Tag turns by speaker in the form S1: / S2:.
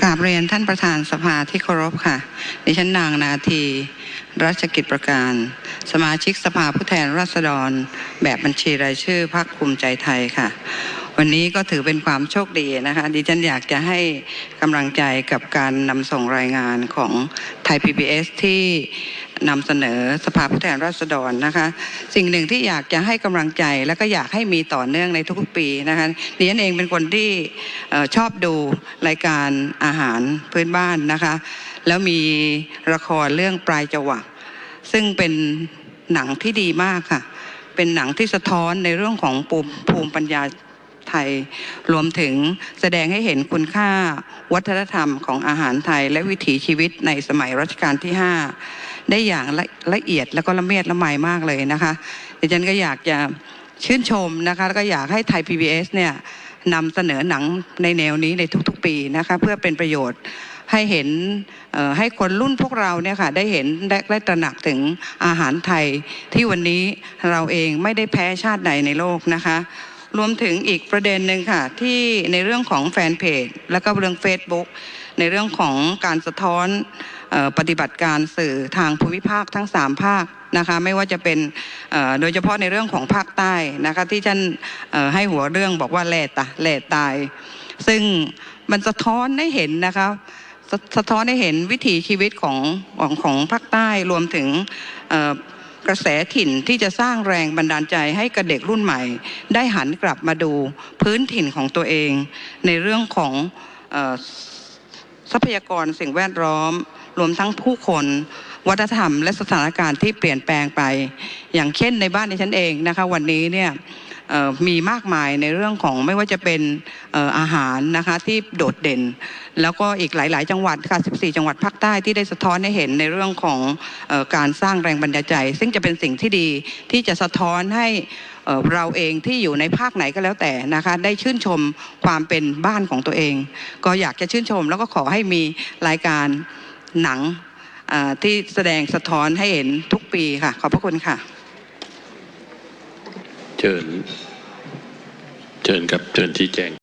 S1: กราบเรียนท่านประธานสภาที่เคารพค่ะ ดิฉันนางนาที รัชกิจประการ สมาชิกสภาผู้แทนราษฎร แบบบัญชีรายชื่อพรรคภูมิใจไทยค่ะ วันนี้ก็ถือเป็นความโชคดีนะคะ ดิฉันอยากจะให้กำลังใจกับการนำส่งรายงานของไทย PBS ที่นำเสนอสภาผู้แทนราษฎรนะคะ สิ่งหนึ่งที่อยากจะให้กำลังใจแล้วก็อยากให้มีต่อเนื่องในทุกๆปีนะคะดิฉันเองเป็นคนที่ชอบดูรายการอาหารพื้นบ้านนะคะ แล้วมีละครเรื่องปลายจวักซึ่งเป็นหนังที่ดีมากค่ะ เป็นหนังที่สะท้อนในเรื่องของภูมิภูมิปัญญา ทย รวมถึงแสดงให้เห็นคุณค่าวัฒนธรรมของอาหารไทย และวิถีชีวิตในสมัยรัชกาลที่ 5 ได้อย่างละละเอียดแล้วก็ละเมียดละไมมากเลยนะคะดิฉันก็อยากจะชื่นชมนะคะแล้วก็อยากให้ไทย PBS เนี่ยนำเสนอหนังในแนวนี้ในทุกๆ ปีนะคะเพื่อเป็นประโยชน์ให้เห็นให้คนรุ่นพวกเราเนี่ยค่ะได้เห็นได้ตระหนักถึงอาหารไทยที่วันนี้เราเองไม่ได้แพ้ชาติใดในโลกนะคะ รวมถึงอีกประเด็นหนึ่งค่ะ ที่ในเรื่องของแฟนเพจ แล้วก็เรื่อง Facebook ในเรื่องของการสะท้อนปฏิบัติการสื่อทางภูมิภาคทั้ง 3 ภาคนะคะไม่ว่าจะเป็นโดยเฉพาะในเรื่องของภาคใต้นะคะที่ท่านให้หัวเรื่องบอกว่าแหล่ตะแหล่ตาย ซึ่งมันสะท้อนให้เห็นนะคะสะท้อนให้เห็นวิถีชีวิตของของของภาคใต้รวมถึง กระแสถิ่นที่จะสร้างแรงบันดาลใจให้กับเด็กรุ่นใหม่ ได้หันกลับมาดูพื้นถิ่นของตัวเอง ในเรื่องของทรัพยากรสิ่งแวดล้อม รวมทั้งผู้คนวัฒนธรรมและสถานการณ์ที่เปลี่ยนแปลงไป อย่างเช่นในบ้านในฉันเองนะคะ วันนี้เนี่ย มีมากมายในเรื่องของไม่ว่าจะเป็นอาหารนะคะที่โดดเด่น แล้วก็อีกหลาย ๆ จังหวัดค่ะ 14 จังหวัดภาคใต้ที่ได้สะท้อนให้เห็นในเรื่องของการสร้างแรงบันดาลใจ ซึ่งจะเป็นสิ่งที่ดีที่จะสะท้อนให้เราเองที่อยู่ในภาคไหนก็แล้วแต่นะคะ ได้ชื่นชมความเป็นบ้านของตัวเอง ก็อยากจะชื่นชม แล้วก็ขอให้มีรายการหนังที่แสดงสะท้อนให้เห็นทุกปีค่ะ ขอบพระคุณค่ะ
S2: เชิญเชิญครับเชิญชี้แจง